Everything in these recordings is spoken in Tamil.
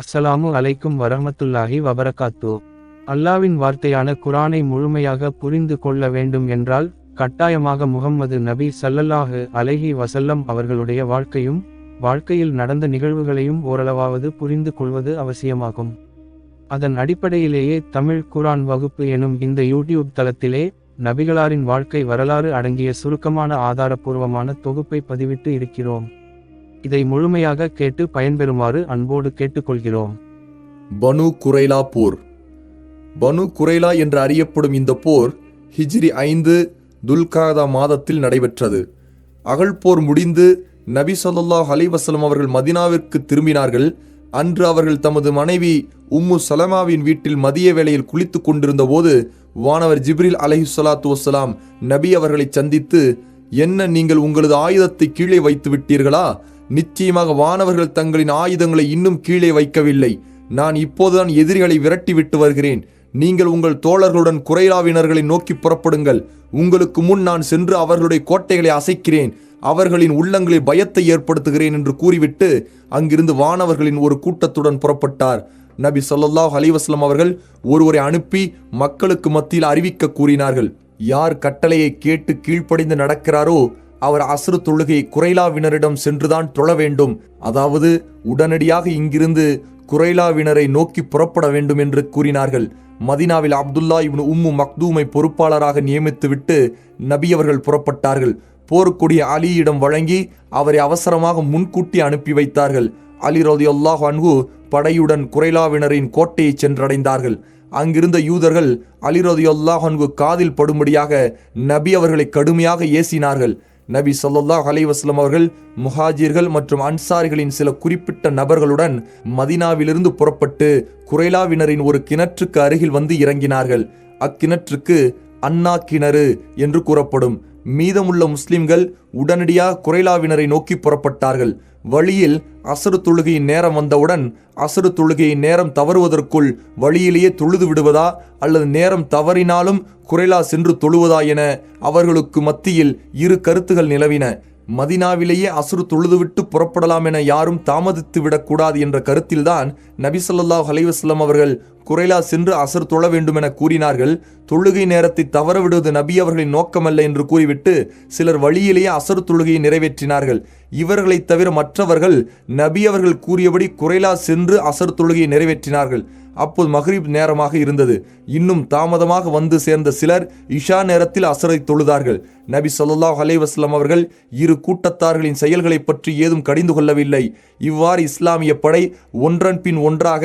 அஸ்ஸலாமு அலைக்கும் வரமத்துல்லாஹி வபரகாத்து. அல்லாவின் வார்த்தையான குரானை முழுமையாக புரிந்து கொள்ள வேண்டும் என்றால் கட்டாயமாக முகம்மது நபி சல்லல்லாஹு அலைஹி வசல்லம் அவர்களுடைய வாழ்க்கையும் வாழ்க்கையில் நடந்த நிகழ்வுகளையும் ஓரளவாவது புரிந்து கொள்வது அவசியமாகும். அதன் அடிப்படையிலேயே தமிழ் குரான் வகுப்பு எனும் இந்த யூடியூப் தளத்திலே நபிகளாரின் வாழ்க்கை வரலாறு அடங்கிய சுருக்கமான ஆதாரபூர்வமான தொகுப்பை பதிவிட்டு இருக்கிறோம். இதை முழுமையாக கேட்டு பயன்பெறுமாறு அன்போடு கேட்டுக்கொள்கிறோம். பனு குரைலா போர். பனு குரைலா என்று அறியப்படும் இந்த போர் ஹிஜ்ரி ஐந்து துல்காதா மாதத்தில் நடைபெற்றது. அகழ்போர் முடிந்து நபி ஸல்லல்லாஹு அலைஹி அவர்கள் மதினாவிற்கு திரும்பினார்கள். அன்று அவர்கள் தமது மனைவி உம்மு சலமாவின் வீட்டில் மதிய வேளையில் குளித்துக் கொண்டிருந்த போது வானவர் ஜிப்ரில் அலஹி சலாத்து வசலாம் நபி அவர்களை சந்தித்து என்ன நீங்கள் உங்களது ஆயுதத்தை கீழே வைத்து விட்டீர்களா? நிச்சயமாக வானவர்கள் தங்களின் ஆயுதங்களை இன்னும் கீழே வைக்கவில்லை. நான் இப்போதுதான் எதிரிகளை விரட்டி விட்டு வருகிறேன். நீங்கள் உங்கள் தோழர்களுடன் குறைலாவினர்களை நோக்கி புறப்படுங்கள். உங்களுக்கு முன் நான் சென்று அவர்களுடைய கோட்டைகளை அசைக்கிறேன். அவர்களின் உள்ளங்களில் பயத்தை ஏற்படுத்துகிறேன் என்று கூறிவிட்டு அங்கிருந்து வானவர்களின் ஒரு கூட்டத்துடன் புறப்பட்டார். நபி ஸல்லல்லாஹு அலிவாஸ்லம் அவர்கள் ஒருவரை அனுப்பி மக்களுக்கு மத்தியில் அறிவிக்க கூறினார்கள். யார் கட்டளையை கேட்டு கீழ்ப்படிந்து நடக்கிறாரோ அவர் அசுறு தொழுகை குறைலாவினரிடம் சென்றுதான் தொழ வேண்டும். அதாவது உடனடியாக இங்கிருந்து குறைலாவினரை நோக்கி புறப்பட வேண்டும் என்று கூறினார்கள். மதினாவில் அப்துல்லா இவன் உம்மு மக்தூமை பொறுப்பாளராக நியமித்துவிட்டு நபி அவர்கள் புறப்பட்டார்கள். போருக்குடிய அலியிடம் வழங்கி அவரை அவசரமாக முன்கூட்டி அனுப்பி வைத்தார்கள். அலி ரதி அல்லாஹ் படையுடன் குறைலாவினரின் கோட்டையை சென்றடைந்தார்கள். அங்கிருந்த யூதர்கள் அலி காதில் படும்படியாக நபி அவர்களை கடுமையாக ஏசினார்கள். நபி ஸல்லல்லாஹு அலைவாஸ்லம் அவர்கள் முஹாஜிர்கள் மற்றும் அன்சாரிகளின் சில குறிப்பிட்ட நபர்களுடன் மதினாவிலிருந்து புறப்பட்டு குறைலாவினரின் ஒரு கிணற்றுக்கு அருகில் வந்து இறங்கினார்கள். அக்கிணற்றுக்கு அன்னா கிணறு என்று கூறப்படும். மீதமுள்ள முஸ்லிம்கள் உடனடியாக குறைலாவினரை நோக்கி புறப்பட்டார்கள். வழியில் அசரு தொழுகையின் நேரம் வந்தவுடன் அசரு தொழுகையின் நேரம் தவறுவதற்குள் வழியிலேயே தொழுது விடுவதா அல்லது நேரம் தவறினாலும் குறைலா சென்று தொழுவதா என அவர்களுக்கு மத்தியில் இரு கருத்துகள் நிலவின. மதினாவிலேயே அசுரு தொழுதுவிட்டு புறப்படலாம் என யாரும் தாமதித்து விடக்கூடாது என்ற கருத்தில்தான் நபி ஸல்லல்லாஹு அலைஹி அவர்கள் குறைலா சென்று அசர் தொழ வேண்டும் என கூறினார்கள். தொழுகை நேரத்தை தவறவிடுவது நபி அவர்களின் நோக்கமல்ல என்று கூறிவிட்டு சிலர் வழியிலேயே அசர் தொழுகையை நிறைவேற்றினார்கள். இவர்களைத் தவிர மற்றவர்கள் நபி அவர்கள் கூறியபடி குறைலா சென்று அசர் தொழுகையை நிறைவேற்றினார்கள். அப்போது மஹ்ரீப் நேரமாக இருந்தது. இன்னும் தாமதமாக வந்து சேர்ந்த சிலர் இஷா நேரத்தில் அசரை தொழுதார்கள். நபி சொல்லாஹ் அலைஹி அவர்கள் இரு கூட்டத்தார்களின் செயல்களை பற்றி ஏதும் கடிந்து கொள்ளவில்லை. இவ்வாறு இஸ்லாமிய படை ஒன்றன் பின் ஒன்றாக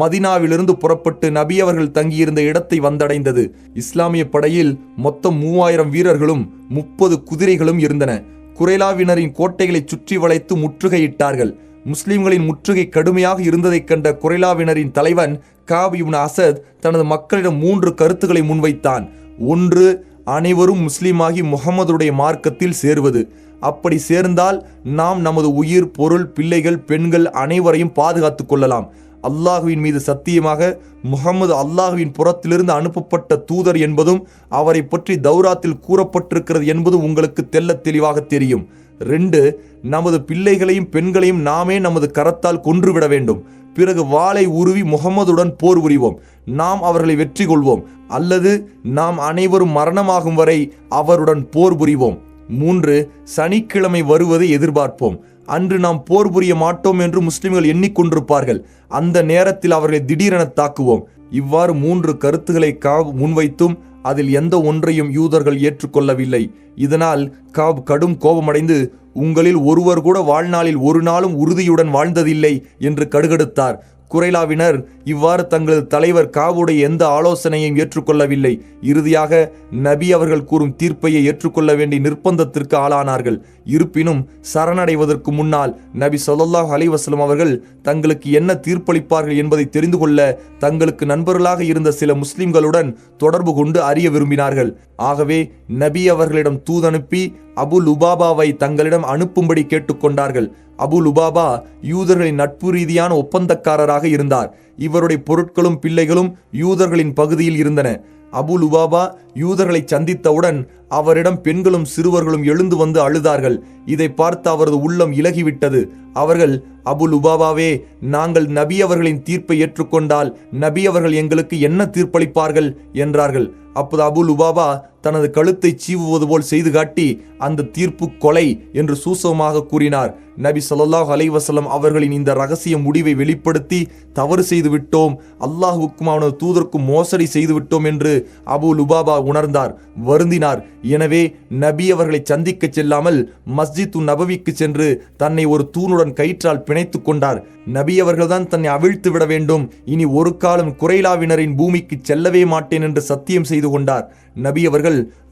மதினாவிலிருந்து புறப்பட்டு நபி அவர்கள் தங்கியிருந்த இடத்தை வந்தடைந்தது. இஸ்லாமிய படையில் மொத்தம் மூவாயிரம் வீரர்களும் முப்பது குதிரைகளும் இருந்தன. குறைலாவினரின் கோட்டைகளை சுற்றி வளைத்து முற்றுகையிட்டார்கள். முஸ்லிம்களின் முற்றுகை கடுமையாக இருந்ததைக் கண்ட குறைலாவினரின் தலைவன் காபியுன் அசத் தனது மக்களிடம் மூன்று கருத்துக்களை முன்வைத்தான். ஒன்று அனைவரும் முஸ்லீமாகி முகமதுடைய மார்க்கத்தில் சேருவது. அப்படி சேர்ந்தால் நாம் நமது உயிர் பொருள் பிள்ளைகள் பெண்கள் அனைவரையும் பாதுகாத்து கொள்ளலாம். அல்லாஹுவின் மீது சத்தியமாக முகமது அல்லாஹுவின் புறத்திலிருந்து அனுப்பப்பட்ட தூதர் என்பதும் அவரை பற்றி தௌராத்தில் கூறப்பட்டிருக்கிறது என்பதும் உங்களுக்கு தெள்ளத் தெளிவாக தெரியும். ரெண்டு நமது பிள்ளைகளையும் பெண்களையும் நாமே நமது கரத்தால் கொன்றுவிட வேண்டும். பிறகு வாளை உருவி முகமதுடன் போர் புரிவோம். நாம் அவர்களை வெற்றி கொள்வோம். அல்லது நாம் அனைவரும் மரணமாகும் வரை அவருடன் போர் புரிவோம். மூன்று சனிக்கிழமை வருவதை எதிர்பார்ப்போம். அன்று நாம் போர் புரிய மாட்டோம் என்று முஸ்லிம்கள் எண்ணிக்கொண்டிருப்பார்கள். அந்த நேரத்தில் அவர்களை திடீரென தாக்குவோம். இவ்வாறு மூன்று கருத்துக்களை கா முன்வைத்தும் அதில் எந்த ஒன்றையும் யூதர்கள் ஏற்றுக்கொள்ளவில்லை. இதனால் காப் கடும் கோபமடைந்து உங்களில் ஒருவர் கூட வாழ்நாளில் ஒரு நாளும் உறுதியுடன் வாழ்ந்ததில்லை என்று கடுகடுத்தார். குறைலாவினர் இவ்வாறு தங்களது தலைவர் காவுடைய எந்த ஆலோசனையும் ஏற்றுக்கொள்ளவில்லை. இறுதியாக நபி அவர்கள் கூறும் தீர்ப்பையை ஏற்றுக்கொள்ள வேண்டிய நிர்பந்தத்திற்கு ஆளானார்கள். இருப்பினும் சரணடைவதற்கு முன்னால் நபி சொல்லாஹ் அலிவாஸ்லம் அவர்கள் தங்களுக்கு என்ன தீர்ப்பளிப்பார்கள் என்பதை தெரிந்து கொள்ள தங்களுக்கு நண்பர்களாக இருந்த சில முஸ்லிம்களுடன் தொடர்பு கொண்டு அறிய விரும்பினார்கள். ஆகவே நபி அவர்களிடம் தூதனுப்பி அபு லுபாபாவை தங்களிடம் அனுப்பும்படி கேட்டுக்கொண்டார்கள். அபு லுபாபா யூதர்களின் நட்பு ரீதியான ஒப்பந்தக்காரராக இருந்தார். இவருடைய பொருட்களும் பிள்ளைகளும் யூதர்களின் பகுதியில் இருந்தன. அபு லுபாபா யூதர்களை சந்தித்தவுடன் அவரிடம் பெண்களும் சிறுவர்களும் எழுந்து வந்து அழுதார்கள். இதை பார்த்து அவரது உள்ளம் இலகிவிட்டது. அவர்கள் அபு லுபாபாவே நாங்கள் நபி அவர்களின் தீர்ப்பை ஏற்றுக்கொண்டால் நபி அவர்கள் எங்களுக்கு என்ன தீர்ப்பளிப்பார்கள்? என்றார்கள். அப்போது அபு லுபாபா தனது கழுத்தை சீவுவது போல் செய்து காட்டி அந்த தீர்ப்பு கொலை என்று சூசகமாக கூறினார். நபி சொல்லாஹ் அலைவசலம் அவர்களின் இந்த ரகசிய முடிவை வெளிப்படுத்தி தவறு செய்து விட்டோம் அல்லாஹுக்கும் அவனது தூதருக்கும் மோசடி செய்து விட்டோம் என்று அபு லுபாபா உணர்ந்தார் வருந்தினார். எனவே நபி அவர்களை சந்திக்க செல்லாமல் மஸ்ஜித் நபவிக்கு சென்று தன்னை ஒரு தூணுடன் கயிற்றால் பிணைத்துக் கொண்டார். நபி அவர்கள்தான் தன்னை அவிழ்த்து விட வேண்டும் இனி ஒரு காலம் குறைலாவினரின் பூமிக்கு செல்லவே மாட்டேன் என்று சத்தியம் செய்து கொண்டார். நபி அவர்கள்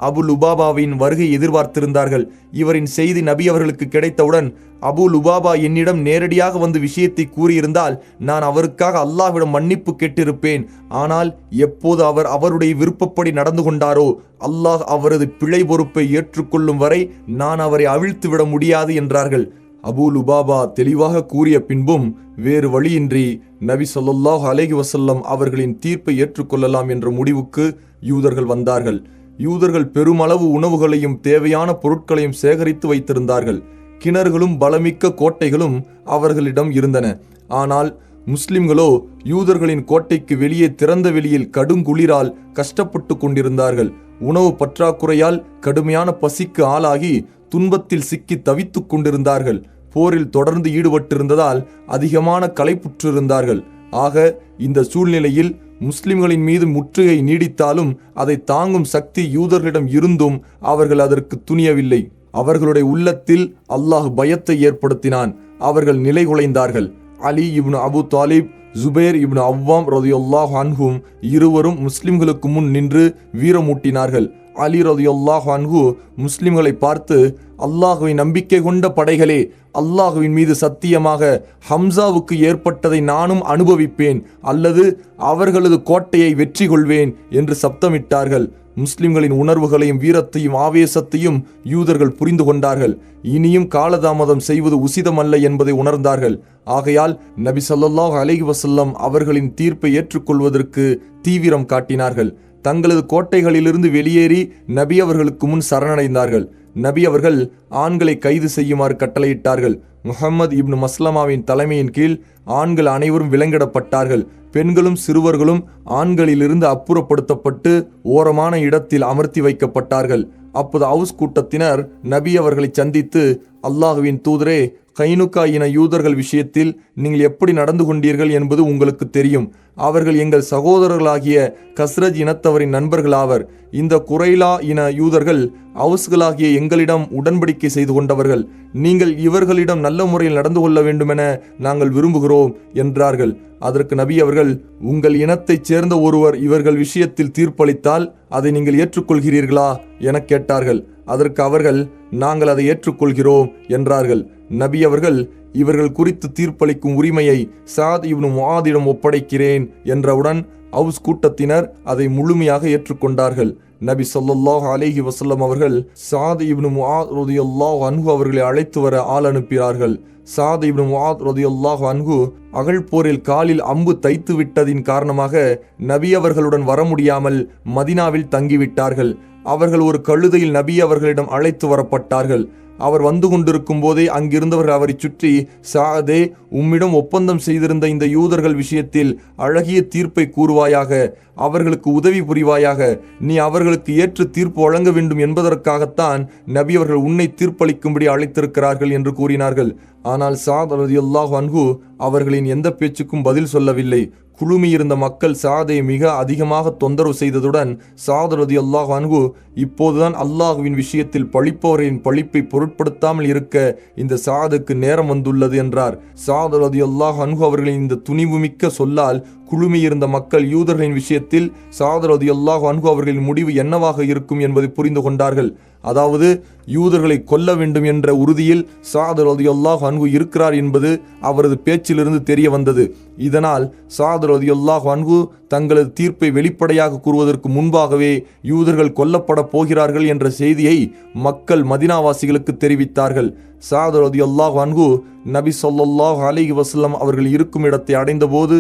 அபு லுபாபாவின் வருகை எதிர்பார்த்திருந்தார்கள். இவரின் செய்தி நபி அவர்களுக்கு கிடைத்தவுடன் அபு லுபாபா என்னிடம் நேரடியாக வந்து விஷயத்தை கூறியிருந்தால் நான் அவருக்காக அல்லாஹ்விடம் மன்னிப்பு கேட்டிருப்பேன். ஆனால் எப்போது அவர் அவருடைய விருப்பப்படி நடந்து கொண்டாரோ அல்லாஹ் அவரது பிழை பொறுப்பை ஏற்றுக்கொள்ளும் வரை நான் அவரை அவிழ்த்து விட முடியாது என்றார்கள். அபு லுபாபா தெளிவாக கூறிய பின்பும் வேறு வழியின்றி நபி சொல்லாஹ் அலேஹி வசல்லம் அவர்களின் தீர்ப்பை ஏற்றுக்கொள்ளலாம் என்ற முடிவுக்கு யூதர்கள் வந்தார்கள். யூதர்கள் பெருமளவு உணவுகளையும் தேவையான பொருட்களையும் சேகரித்து வைத்திருந்தார்கள். கிணறுகளும் பலமிக்க கோட்டைகளும் அவர்களிடம் இருந்தன. ஆனால் முஸ்லிம்களோ யூதர்களின் கோட்டைக்கு வெளியே திறந்த வெளியில் கடுங்குளிரால் கஷ்டப்பட்டு கொண்டிருந்தார்கள். உணவு பற்றாக்குறையால் கடுமையான பசிக்கு ஆளாகி துன்பத்தில் சிக்கி தவித்துக் கொண்டிருந்தார்கள். போரில் தொடர்ந்து ஈடுபட்டிருந்ததால் அதிகமான களைப்புற்றிருந்தார்கள். ஆக இந்த சூழ்நிலையில் முஸ்லிம்களின் மீது முற்றுகை நீடித்தாலும் அதை தாங்கும் சக்தி யூதர்களிடம் இருந்தும் அவர்கள் அதற்கு துணியவில்லை. அவர்களுடைய உள்ளத்தில் அல்லாஹ் பயத்தை ஏற்படுத்தினான். அவர்கள் நிலைகுலைந்தார்கள் அலி இப்னு அபு தாலிப் ஜுபேர் இப்னு அவ்வாம் ரதியுல்லாஹ் அன்ஹும் இருவரும் முஸ்லிம்களுக்கு முன் நின்று வீரமூட்டினார்கள். அலி ரதியுல்லாஹ் அன்ஹு முஸ்லிம்களை பார்த்து அல்லாஹுவின் நம்பிக்கை கொண்ட படைகளே அல்லாஹுவின் மீது சத்தியமாக ஹம்சாவுக்கு ஏற்பட்டதை நானும் அனுபவிப்பேன். அல்லது அவர்களது கோட்டையை வெற்றி கொள்வேன் என்று சப்தமிட்டார்கள். முஸ்லிம்களின் உணர்வுகளையும் வீரத்தையும் ஆவேசத்தையும் யூதர்கள் புரிந்து கொண்டார்கள். இனியும் காலதாமதம் செய்வது உசிதமல்ல என்பதை உணர்ந்தார்கள். ஆகையால் நபி ஸல்லல்லாஹு அலைஹி வசல்லம் அவர்களின் தீர்ப்பை ஏற்றுக்கொள்வதற்கு தீவிரம் காட்டினார்கள். தங்களது கோட்டைகளிலிருந்து வெளியேறி நபி அவர்களுக்கு முன் சரணடைந்தார்கள். நபி அவர்கள் ஆண்களை கைது செய்யுமாறு கட்டளையிட்டார்கள். முகமது இப்னு மஸ்லமாவின் தலைமையின் கீழ் ஆண்கள் அனைவரும் விலங்கிடப்பட்டார்கள். பெண்களும் சிறுவர்களும் ஆண்களிலிருந்து அப்புறப்படுத்தப்பட்டு ஓரமான இடத்தில் அமர்த்தி வைக்கப்பட்டார்கள். அப்போது அவுஸ் கூட்டத்தினர் நபி அவர்களை சந்தித்து அல்லாஹுவின் தூதரே கைனுக்கா இன யூதர்கள் விஷயத்தில் நீங்கள் எப்படி நடந்து கொண்டீர்கள் என்பது உங்களுக்கு தெரியும். அவர்கள் எங்கள் சகோதரர்களாகிய கஸ்ரஜ் இனத்தவரின் நண்பர்களாவர். இந்த குறைலா இன யூதர்கள் அவுஸ்களாகிய எங்களிடம் உடன்படிக்கை செய்து கொண்டவர்கள். நீங்கள் இவர்களிடம் நல்ல முறையில் நடந்து கொள்ள வேண்டுமென நாங்கள் விரும்புகிறோம் என்றார்கள். அதற்கு நபி அவர்கள் உங்கள் இனத்தைச் சேர்ந்த ஒருவர் இவர்கள் விஷயத்தில் தீர்ப்பளித்தால் அதை நீங்கள் ஏற்றுக்கொள்கிறீர்களா? எனக் கேட்டார்கள். அதற்கு அவர்கள் நாங்கள் அதை ஏற்றுக்கொள்கிறோம் என்றார்கள். நபி அவர்கள் இவர்கள் குறித்து தீர்ப்பளிக்கும் உரிமையை சாத் இவனு மாதிடம் ஒப்படைக்கிறேன் என்றவுடன் அவுஸ் கூட்டத்தினர் அதை முழுமையாக ஏற்றுக்கொண்டார்கள். நபி சொல்லாஹ் அலேஹி வசல்லம் அவர்கள் சாத் இப்னு முஆத் ரலியல்லாஹு அன்ஹு அவர்களை அழைத்து வர ஆள் அனுப்பினார்கள். சாத் இப்னு முஆத் ரலியல்லாஹு அன்ஹு அகழ் போரில் காலில் அம்பு தைத்து விட்டதின் காரணமாக நபி அவர்களுடன் வர முடியாமல் மதினாவில் தங்கிவிட்டார்கள். அவர்கள் ஒரு கழுதையில் நபி அவர்களிடம் அழைத்து வரப்பட்டார்கள். அவர் வந்து கொண்டிருக்கும் போதே அங்கிருந்தவர்கள் அவரை சுற்றி சாதே உம்மிடம் ஒப்பந்தம் செய்திருந்த இந்த யூதர்கள் விஷயத்தில் அழகிய தீர்ப்பை கூறுவாயாக அவர்களுக்கு உதவி புரிவாயாக நீ அவர்களுக்கு ஏற்று தீர்ப்பு வழங்க வேண்டும் என்பதற்காகத்தான் நபி அவர்கள் உன்னை தீர்ப்பளிக்கும்படி அழைத்திருக்கிறார்கள் என்று கூறினார்கள். ஆனால் சாத் ரலியல்லாஹு அன்ஹு அவர்களின் எந்த பேச்சுக்கும் பதில் சொல்லவில்லை. குழுமியிருந்த மக்கள் சாதை மிக அதிகமாக தொந்தரவு செய்ததுடன் சாத் அல்லாஹ் அன்ஹு இப்போதுதான் அல்லாஹுவின் விஷயத்தில் பழிப்பவரின் பழிப்பை பொருட்படுத்தாமல் இருக்க இந்த சாதுக்கு நேரம் வந்துள்ளது என்றார். சாத் அல்லாஹ் அன்ஹு அவர்களின் இந்த துணிவுமிக்க சொல்லால் குழுமியிருந்த மக்கள் யூதர்களின் விஷயத்தில் சாத் அல்லாஹ் அன்ஹு அவர்களின் முடிவு என்னவாக இருக்கும் என்பதை புரிந்து கொண்டார்கள். அதாவது யூதர்களை கொல்ல வேண்டும் என்ற உறுதியில் சாத் ரலியல்லாஹு அன்கு இருக்கிறார் என்பது அவரது பேச்சிலிருந்து தெரிய வந்தது. இதனால் சாத் ரலியல்லாஹு அன்ஹு தங்களது தீர்ப்பை வெளிப்படையாக கூறுவதற்கு முன்பாகவே யூதர்கள் கொல்லப்பட போகிறார்கள் என்ற செய்தியை மக்கள் மதினாவாசிகளுக்கு தெரிவித்தார்கள். சாத் அல்லாஹ் அன்ஹு நபி சொல்லாஹ் அலிஹி வசல்லம் அவர்கள் இருக்கும் இடத்தை அடைந்தபோது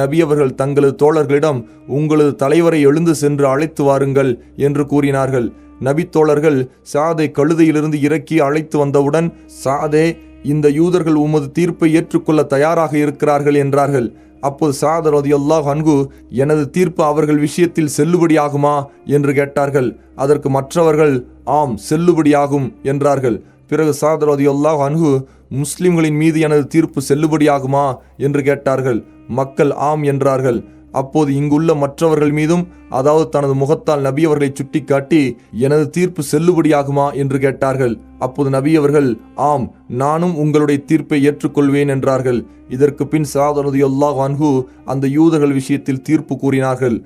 நபி அவர்கள் தங்களது தோழர்களிடம் உங்களது தலைவரை எழுந்து சென்று அழைத்து வாருங்கள் என்று கூறினார்கள். நபித்தோழர்கள் சாதை கழுதையிலிருந்து இறக்கி அழைத்து வந்தவுடன் சாதே இந்த யூதர்கள் உமது தீர்ப்பை ஏற்றுக்கொள்ள தயாராக இருக்கிறார்கள் என்றார்கள். அப்போது சாதர் அல்லாஹ் அன்கு எனது தீர்ப்பு அவர்கள் விஷயத்தில் செல்லுபடியாகுமா? என்று கேட்டார்கள். அதற்கு மற்றவர்கள் ஆம் செல்லுபடியாகும் என்றார்கள். பிறகு சாதர் அல்லாஹ் அன்கு முஸ்லிம்களின் மீது எனது தீர்ப்பு செல்லுபடியாகுமா? என்று கேட்டார்கள். மக்கள் ஆம் என்றார்கள். அப்போது இங்குள்ள மற்றவர்கள் மீதும் அதாவது தனது முகத்தால் நபி அவர்களை சுட்டிக்காட்டி எனது தீர்ப்பு செல்லுபடியாகுமா என்று கேட்டார்கள். அப்போது நபி அவர்கள் ஆம் நானும் உங்களுடைய தீர்ப்பை ஏற்றுக்கொள்வேன் என்றார்கள். இதற்கு பின் சாதனது எல்லா வான்கு அந்த யூதர்கள் விஷயத்தில் தீர்ப்பு கூறினார்கள்.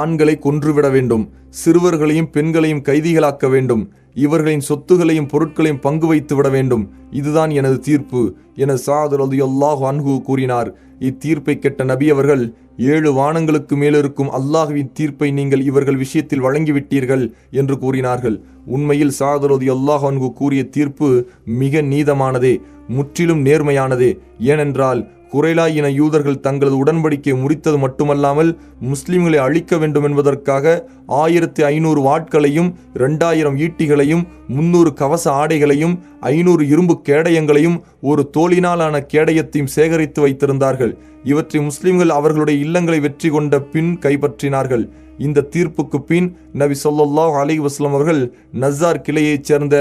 ஆண்களை கொன்றுவிட வேண்டும் சிறுவர்களையும் பெண்களையும் கைதிகளாக்க வேண்டும் இவர்களின் சொத்துகளையும் பொருட்களையும் பங்கு வைத்து விட வேண்டும். இதுதான் எனது தீர்ப்பு என சாதுரது அல்லாஹ் அன்ஹு கூறினார். இத்தீர்ப்பை கெட்ட நபி அவர்கள் ஏழு வானங்களுக்கு மேலிருக்கும் அல்லாஹுவின் தீர்ப்பை நீங்கள் இவர்கள் விஷயத்தில் வழங்கிவிட்டீர்கள் என்று கூறினார்கள். உண்மையில் சாதரது அல்லாஹ் கூறிய தீர்ப்பு மிக நீதமானதே முற்றிலும் நேர்மையானதே. ஏனென்றால் குறைலா இன யூதர்கள் தங்களது உடன்படிக்கையை முறித்தது மட்டுமல்லாமல் முஸ்லிம்களை அழிக்க வேண்டும் என்பதற்காக ஆயிரத்தி ஐநூறு வாட்களையும் இரண்டாயிரம் ஈட்டிகளையும் முன்னூறு கவச ஆடைகளையும் ஐநூறு இரும்பு கேடயங்களையும் ஒரு தோளினாலான கேடயத்தையும் சேகரித்து வைத்திருந்தார்கள். இவற்றை முஸ்லிம்கள் அவர்களுடைய இல்லங்களை வெற்றி கொண்ட பின் கைப்பற்றினார்கள். இந்த தீர்ப்புக்கு பின் நபி ஸல்லல்லாஹு அலி வஸ்லம் அவர்கள் நஸ்ஸார் கிளையைச் சேர்ந்த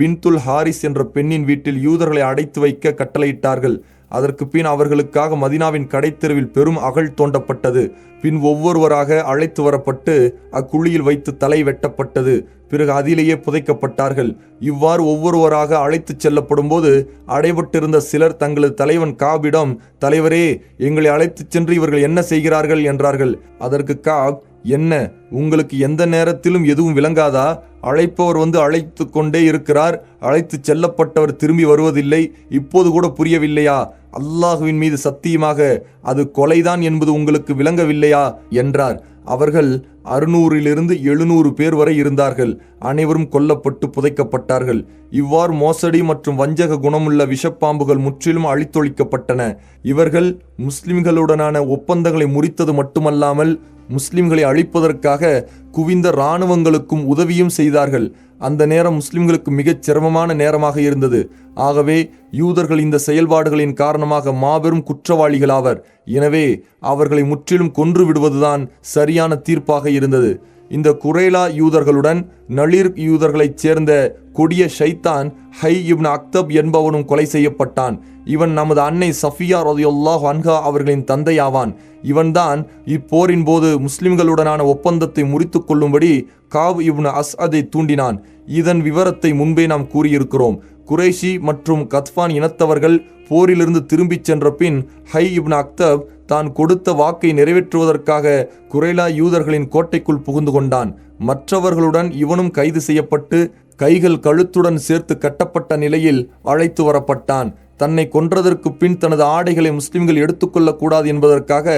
பின்துல் ஹாரிஸ் என்ற பெண்ணின் வீட்டில் யூதர்களை அடைத்து வைக்க கட்டளையிட்டார்கள். அதற்கு பின் அவர்களுக்காக மதினாவின் கடைத்தெருவில் பெரும் அகழ் தோண்டப்பட்டது. பின் ஒவ்வொருவராக அழைத்து வரப்பட்டு அக்குழியில் வைத்து தலை வெட்டப்பட்டது. பிறகு அதிலேயே புதைக்கப்பட்டார்கள். இவ்வாறு ஒவ்வொருவராக அழைத்துச் செல்லப்படும் போது அடைபட்டிருந்த சிலர் தங்களது தலைவன் காபிடம் தலைவரே எங்களை அழைத்துச் சென்று இவர்கள் என்ன செய்கிறார்கள்? என்றார்கள். அதற்கு காப் என்ன உங்களுக்கு எந்த நேரத்திலும் எதுவும் விளங்காதா? அழைப்பவர் வந்து அழைத்து கொண்டே இருக்கிறார் அழைத்து செல்லப்பட்டவர் திரும்பி வருவதில்லை இப்போது கூட புரியவில்லையா? அல்லாஹுவின் மீது சத்தியமாக அது கொலைதான் என்பது உங்களுக்கு விளங்கவில்லையா? என்றார். அவர்கள் அறுநூறிலிருந்து எழுநூறு பேர் வரை இருந்தார்கள். அனைவரும் கொல்லப்பட்டு புதைக்கப்பட்டார்கள். இவ்வாறு மோசடி மற்றும் வஞ்சக குணமுள்ள விஷப்பாம்புகள் முற்றிலும் அழித்தொழிக்கப்பட்டன. இவர்கள் முஸ்லிம்களுடனான ஒப்பந்தங்களை முறித்தது மட்டுமல்லாமல் முஸ்லிம்களை அழிப்பதற்காக குவிந்த இராணுவங்களுக்கும் உதவியும் செய்தார்கள். அந்த நேரம் முஸ்லிம்களுக்கு மிகச் சிரமமான நேரமாக இருந்தது. ஆகவே யூதர்கள் இந்த செயல்பாடுகளின் காரணமாக மாபெரும் குற்றவாளிகளாவர் எனவே அவர்களை முற்றிலும் கொன்று விடுவதுதான் சரியான தீர்ப்பாக இருந்தது. இந்த குரேலா யூதர்களுடன் நளிர் யூதர்களைச் சேர்ந்த கொடிய ஷைத்தான் ஹை இப்னு அக்தப் என்பவனும் கொலை செய்யப்பட்டான். இவன் நமது அன்னை சஃபியா ரதியுல்லாஹ் அன்ஹா அவர்களின் தந்தையாவான். இவன்தான் இப்போரின் போது முஸ்லிம்களுடனான ஒப்பந்தத்தை முறித்து கொள்ளும்படி காவ் இப்னு அஸ்அதை தூண்டினான். இதன் விவரத்தை முன்பே நாம் கூறியிருக்கிறோம். குரேஷி மற்றும் கத்பான் இனத்தவர்கள் போரிலிருந்து திரும்பிச் சென்ற பின் ஹை இப்னு அக்தப் தான் கொடுத்த வாக்கை நிறைவேற்றுவதற்காக குறைலா யூதர்களின் கோட்டைக்குள் புகுந்து கொண்டான். மற்றவர்களுடன் இவனும் கைது செய்யப்பட்டு கைகள் கழுத்துடன் சேர்த்து கட்டப்பட்ட நிலையில் அழைத்து வரப்பட்டான். தன்னை கொன்றதற்கு பின் தனது ஆடைகளை முஸ்லிம்கள் எடுத்துக்கொள்ளக்கூடாது என்பதற்காக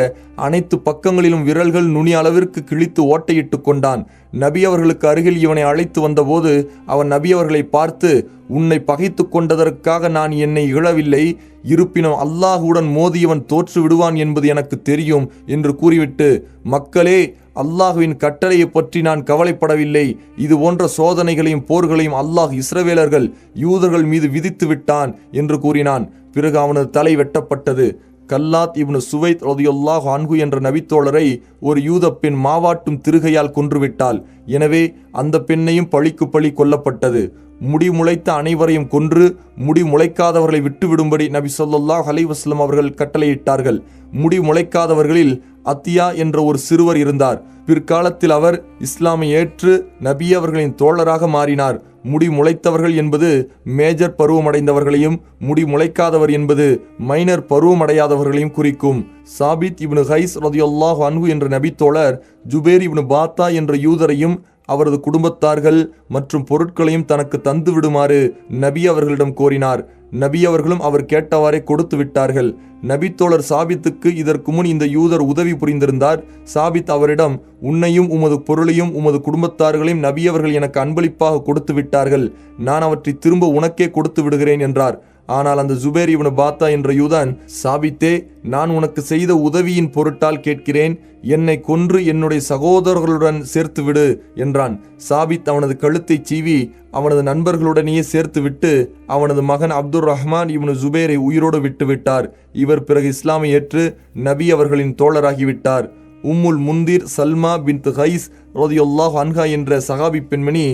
அனைத்து பக்கங்களிலும் விரல்கள் நுனி அளவிற்கு கிழித்து ஓட்டையிட்டு கொண்டான். நபி அவர்களுக்கு அருகில் இவனை அழைத்து வந்தபோது அவன் நபி அவர்களை பார்த்து உன்னை பகைத்து கொண்டதற்காக நான் என்னை இழவில்லை. இருப்பினும் அல்லாஹுடன் மோதியவன் தோற்று விடுவான் என்பது எனக்கு தெரியும் என்று கூறிவிட்டு மக்களே அல்லாஹுவின் கட்டளையை பற்றி நான் கவலைப்படவில்லை. இது போன்ற சோதனைகளையும் போர்களையும் அல்லாஹ் இஸ்ரவேலர்கள் யூதர்கள் மீது விதித்து விட்டான் என்று கூறினான். பிறகு அவனது தலை வெட்டப்பட்டது. கல்லாத் இப்னு சுவைத் ரதியுல்லாஹ் அன்கு என்ற நபித்தோழரை ஒரு யூத பெண் மாவாட்டும் திருகையால் கொன்றுவிட்டாள். எனவே அந்த பெண்ணையும் பழிக்கு பழி கொல்லப்பட்டது. முடி முளைத்த அனைவரையும் கொன்று முடி முளைக்காதவர்களை விட்டுவிடும்படி நபி சொல்லாஹ் அலைஹி அவர்கள் கட்டளையிட்டார்கள். முடி முளைக்காதவர்களில் அத்தியா என்ற ஒரு சிறுவர் இருந்தார். பிற்காலத்தில் அவர் இஸ்லாமை ஏற்று நபி அவர்களின் தோழராக மாறினார். முடி முளைத்தவர்கள் என்பது மேஜர் பருவமடைந்தவர்களையும் முடி முளைக்காதவர் என்பது மைனர் பருவமடையாதவர்களையும் குறிக்கும். சாபித் இப்னு ஹைஸ் ரதியுல்லாஹு அன்ஹு என்ற நபித்தோழர் ஜுபேர் இப்னு பாத்தா என்ற யூதரையும் அவரது குடும்பத்தார்கள் மற்றும் பொருட்களையும் தனக்கு தந்து விடுமாறு நபி அவர்களிடம் கோரினார். நபி அவர்களும் அவர் கேட்டவாறே கொடுத்து விட்டார்கள். நபித்தோழர் சாபித்துக்கு இதற்கு முன் இந்த யூதர் உதவி புரிந்திருந்தார். சாபித் அவரிடம் உன்னையும் உமது பொருளையும் உமது குடும்பத்தார்களையும் நபி அவர்கள் எனக்கு அன்பளிப்பாக கொடுத்து விட்டார்கள். நான் அவற்றை திரும்ப உனக்கே கொடுத்து விடுகிறேன் என்றார். ஆனால் அந்த ஜுபேர் இவனு பாத்தா என்ற யூதான் சாபித்தே நான் உனக்கு செய்த உதவியின் பொருட்டால் கேட்கிறேன் என்னை கொன்று என்னுடைய சகோதரர்களுடன் சேர்த்து விடு என்றான். சாபித் அவனது கழுத்தைச் சீவி அவனது நண்பர்களுடனேயே சேர்த்து விட்டு அவனது மகன் அப்துர் ரஹ்மான் இவனு ஜுபேரை உயிரோடு விட்டுவிட்டார். இவர் பிறகு இஸ்லாமை ஏற்று நபி அவர்களின் தோழராகிவிட்டார். உம்முல் முந்திர் சல்மா பின் ஹைஸ் ரோதியுல்லாஹ் அன்ஹா என்ற சகாபி பெண்மணி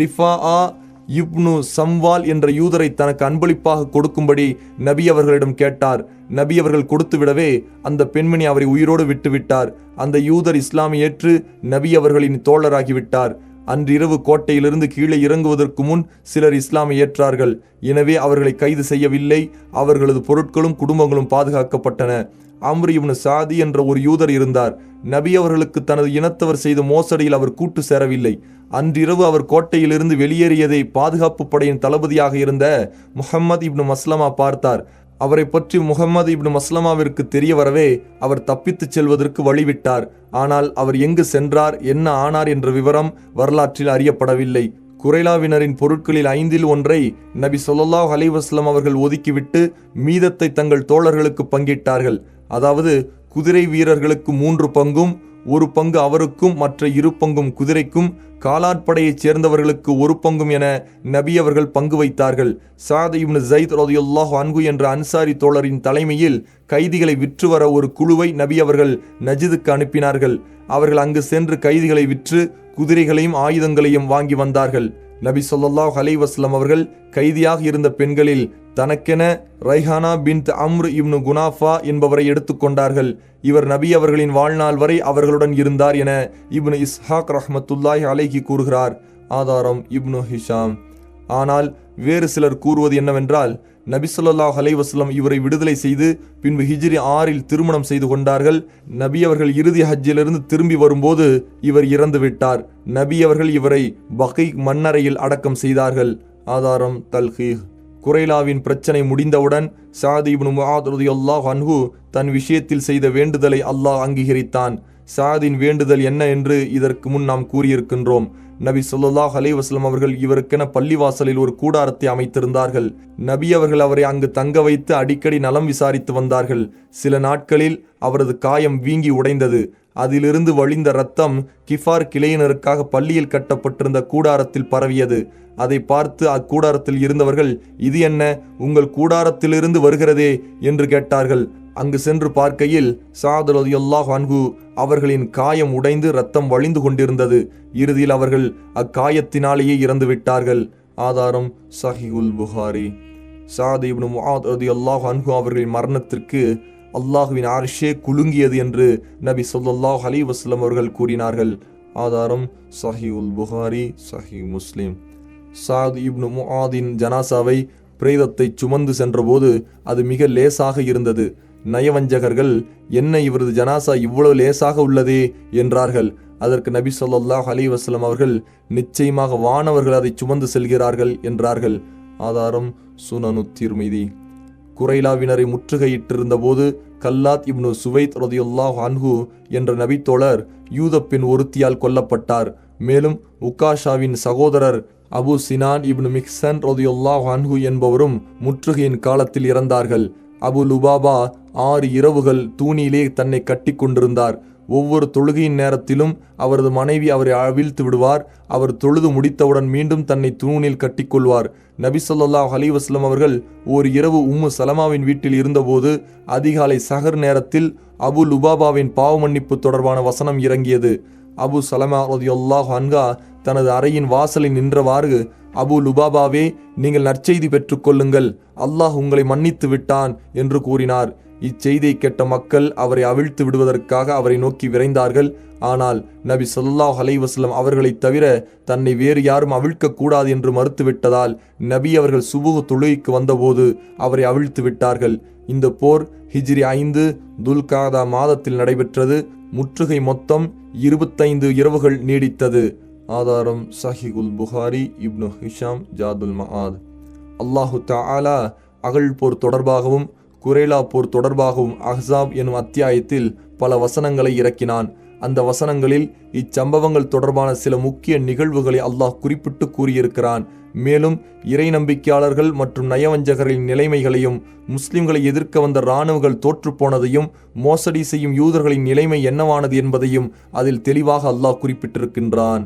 ரிஃபா ஆ இப்னு சம்வால் என்ற யூதரை தனக்கு அன்பளிப்பாக கொடுக்கும்படி நபி அவர்களிடம் கேட்டார். நபி அவர்கள் கொடுத்துவிடவே அந்த பெண்மணி அவரை உயிரோடு விட்டுவிட்டார். அந்த யூதர் இஸ்லாமை ஏற்று நபி அவர்களின் தோழராகிவிட்டார். அன்றிரவு கோட்டையிலிருந்து கீழே இறங்குவதற்கு முன் சிலர் இஸ்லாமை ஏற்றார்கள். எனவே அவர்களை கைது செய்யவில்லை. அவர்களது பொருட்களும் குடும்பங்களும் பாதுகாக்கப்பட்டன. அம்ரு இப்னு சாதி என்ற ஒரு யூதர் இருந்தார். நபி அவர்களுக்கு தனது இனத்தவர் செய்த மோசடியில் அவர் கூட்டு சேரவில்லை. அன்றிரவு அவர் கோட்டையிலிருந்து வெளியேறியதை பாதுகாப்பு படையின் தளபதியாக இருந்த முஹம்மது இப்னு மஸ்லமா பார்த்தார். அவரை பற்றி முகமது இப்னு மஸ்லமாவிற்கு தெரிய வரவே அவர் தப்பித்துச் செல்வதற்கு வழிவிட்டார். ஆனால் அவர் எங்கு சென்றார் என்ன ஆனார் என்ற விவரம் வரலாற்றில் அறியப்படவில்லை. குறைலாவினரின் பொருட்களில் ஐந்தில் ஒன்றை நபி சொல்லாஹ் அலைவாஸ்லம் அவர்கள் ஒதுக்கிவிட்டு மீதத்தை தங்கள் தோழர்களுக்கு பங்கிட்டார்கள். அதாவது குதிரை வீரர்களுக்கு மூன்று பங்கும் ஒரு பங்கு அவருக்கும் மற்ற இரு பங்கும் குதிரைக்கும் காலாட்படையைச் சேர்ந்தவர்களுக்கு ஒரு பங்கும் என நபி அவர்கள் பங்கு வைத்தார்கள். சாத் இப்னு ஜயித் ரதியுல்லாஹ் அன்கு என்ற அன்சாரி தோழரின் தலைமையில் கைதிகளை விற்று வர ஒரு குழுவை நபி அவர்கள் நஜிதுக்கு அனுப்பினார்கள். அவர்கள் அங்கு சென்று கைதிகளை விற்று குதிரைகளையும் ஆயுதங்களையும் வாங்கி வந்தார்கள். நபி சொல்லாஹ் அலைவாஸ்லம் அவர்கள் கைதியாக இருந்த பெண்களில் தனக்கென ரைஹானா பின் அம்ரு இப்னு குனாஃபா என்பவரை எடுத்துக்கொண்டார்கள் இவர் நபி அவர்களின் வாழ்நாள் வரை அவர்களுடன் இருந்தார் என இப்னு இஸ்ஹாக் ரஹமத்துல்லாஹி அலைகி கூறுகிறார். ஆதாரம் இப்னு ஹிஷாம். ஆனால் வேறு சிலர் கூறுவது என்னவென்றால் நபிசல்லாஹ் அலைவாஸ்லம் இவரை விடுதலை செய்து பின்பு ஹிஜ்ரி ஆறில் திருமணம் செய்து கொண்டார்கள். நபி அவர்கள் இறுதி ஹஜ்ஜிலிருந்து திரும்பி வரும்போது இவர் இறந்து விட்டார். நபி அவர்கள் இவரை பகை மண்ணறையில் அடக்கம் செய்தார்கள். ஆதாரம் தல்ஹீஹ். குரைலாவின் பிரச்சனை முடிந்தவுடன் சாதி இப்னு அல்லாஹ் ரலியல்லாஹு அன்ஹு தன் விஷயத்தில் செய்த வேண்டுதலை அல்லாஹ் அங்கீகரித்தான். சாதின் வேண்டுதல் என்ன என்று இதற்கு முன் நாம் கூறியிருக்கின்றோம். நபி சொல்லாஹ் அலைவாஸ்லம் அவர்கள் இவருக்கென பள்ளிவாசலில் ஒரு கூடாரத்தை அமைத்திருந்தார்கள். நபி அவர்கள் அவரை அங்கு தங்க வைத்து அடிக்கடி நலம் விசாரித்து வந்தார்கள். சில நாட்களில் அவரது காயம் வீங்கி உடைந்தது. அதிலிருந்து வழிந்த ரத்தம் கிஃபார் கிளையினருக்காக பள்ளியில் கட்டப்பட்டிருந்த கூடாரத்தில் பரவியது. அதை பார்த்து அக்கூடாரத்தில் இருந்தவர்கள் இது என்ன? உங்கள் கூடாரத்திலிருந்து வருகிறதே? என்று கேட்டார்கள். அங்கு சென்று பார்க்கையில் சாதலோதியல்லாஹ் அன்கு அவர்களின் காயம் உடைந்து ரத்தம் வழிந்து கொண்டிருந்தது. இறுதியில் அவர்கள் அக்காயத்தினாலேயே இறந்து விட்டார்கள் ஆதாரம் சஹிகுல் புகாரி. சாத் இப்னு முஆத் ரதியல்லாஹு அன்கு அவர்களின் மரணத்திற்கு அல்லாஹுவின் ஆர்ஷே குலுங்கியது என்று நபி சொல்லாஹ் அலி வஸ்லம் அவர்கள் கூறினார்கள். ஆதாரம் சஹிஉல் புகாரி சஹி முஸ்லிம். சாத் இப்னு முஆதின் ஜனாசாவை பிரேதத்தை சுமந்து சென்றபோது அது மிக லேசாக இருந்தது. நயவஞ்சகர்கள் என்ன இவரது ஜனாசா இவ்வளவு லேசாக உள்ளதே? என்றார்கள். அதற்கு நபி சொல்லாஹ் அலி வஸ்லம் அவர்கள் நிச்சயமாக வானவர்கள் அதை சுமந்து செல்கிறார்கள் என்றார்கள். ஆதாரம் சுனனு திருமிதி. குரைலாவினரை முற்றுகையிட்டிருந்த போது கல்லாத் இப்னு சுவைத் ரதியுல்லாஹ் அன்ஹு என்ற நபித்தோழர் யூதப்பின் பெண் ஒருத்தியால் கொல்லப்பட்டார். மேலும் உக்காஷாவின் சகோதரர் அபு சினான் இப்னு மிக்சன் ரதியுல்லாஹ் அன்ஹு என்பவரும் முற்றுகையின் காலத்தில் இறந்தார்கள். அபு லுபாபா ஆறு இரவுகள் தூணிலே தன்னை கட்டி கொண்டிருந்தார் ஒவ்வொரு தொழுகையின் நேரத்திலும் அவரது மனைவி அவரை அவிழ்த்து விடுவார். அவர் தொழுது முடித்தவுடன் மீண்டும் தன்னை தூணில் கட்டிக்கொள்வார். நபி ஸல்லல்லாஹு அவர்கள் ஒரு இரவு உம்மு சலமாவின் வீட்டில் இருந்தபோது அதிகாலை சஹர் நேரத்தில் அபு லுபாபாவின் பாவமன்னிப்பு தொடர்பான வசனம் இறங்கியது. அபு சலமா ரதியுல்லாஹு அன்ஹா தனது அறையின் வாசலில் நின்றவாறு அபு லுபாபாவே நீங்கள் நற்செய்தி பெற்றுக்கொள்ளுங்கள் அல்லாஹ் உங்களை மன்னித்து விட்டான் என்று கூறினார். இச்செய்தியை கேட்ட மக்கள் அவரை அவிழ்த்து விடுவதற்காக அவரை நோக்கி விரைந்தார்கள். ஆனால் நபி சொல்லாஹ் அலைஹி அவர்களைத் தவிர தன்னை வேறு யாரும் அவிழ்க்க கூடாது என்று மறுத்துவிட்டதால் நபி அவர்கள் சுபுகு தொழுகைக்கு வந்தபோது அவரை அவிழ்த்து விட்டார்கள். இந்த போர் ஹிஜ்ரி ஐந்து துல்காதா மாதத்தில் நடைபெற்றது. முற்றுகை மொத்தம் இருபத்தைந்து இரவுகள் நீடித்தது. ஆதாரம் சஹிகுல் புகாரி இப்னு ஹிஷாம் ஜாதுல் மஹாத் அல்லாஹு தாலா அகழ் போர் தொடர்பாகவும் குரேலா போர் தொடர்பாகவும் அஹ்ஸாப் எனும் அத்தியாயத்தில் பல வசனங்களை இறக்கினான் அந்த வசனங்களில் இச்சம்பவங்கள் தொடர்பான சில முக்கிய நிகழ்வுகளை அல்லாஹ் குறிப்பிட்டு கூறியிருக்கிறான் மேலும் இறை நம்பிக்கையாளர்கள் மற்றும் நயவஞ்சகர்களின் நிலைமைகளையும் முஸ்லிம்களை எதிர்க்க வந்த இராணுவங்கள் தோற்றுப்போனதையும் மோசடி செய்யும் யூதர்களின் நிலைமை என்னவானது என்பதையும் அதில் தெளிவாக அல்லாஹ் குறிப்பிட்டிருக்கின்றான்